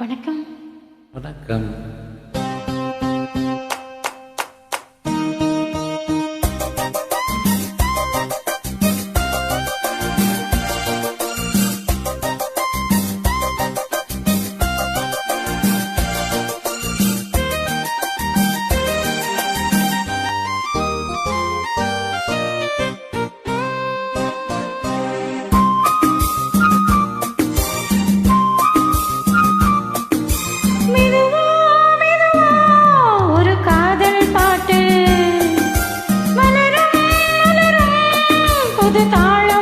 வணக்கம். வணக்கம். மலரும்,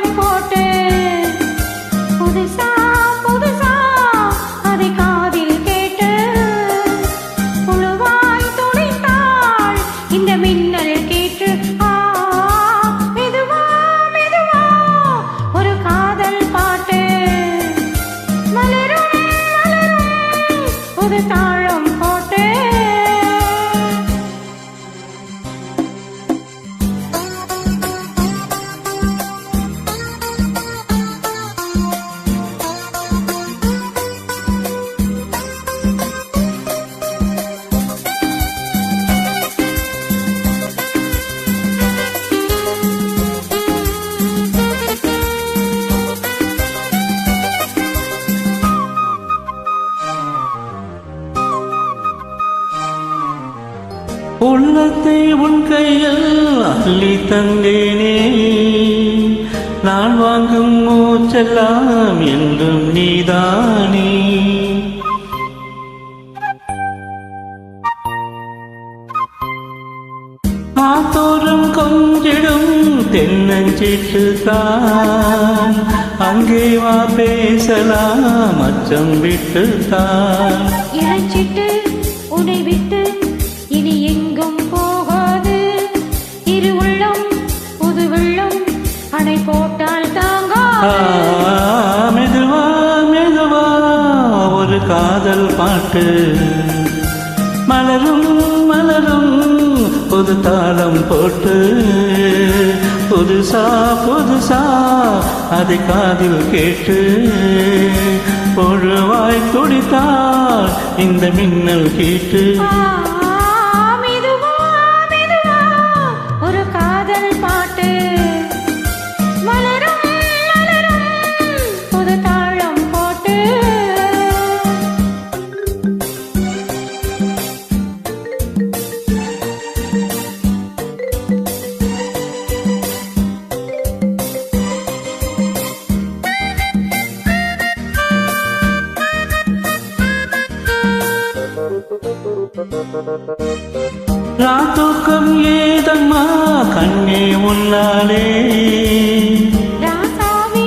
உள்ளத்தை உன் கையில் அள்ளி தந்தேனே. நான் வாங்கும் மூச்செல்லாம் என்றும் நீதானே. ஆத்தோறும் கொஞ்சிடும் தென்னஞ்சிட்டு தான். அங்கே வா பேசலாம் அச்சம் விட்டு தான் இறைச்சிட்டு உன்னை விட்டு பாட்டு. மலரும் மலரும் புது தாளம் போட்டு. புதுசா புதுசா அதை காதில் கேட்டு. பொழுவாய் துடித்தாள் இந்த மின்னல் கேட்டு. ராத்தூக்கம் ஏதம்மா கண்ணே உன்னாலே ராசாவி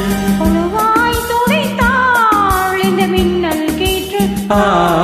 புழுவாய்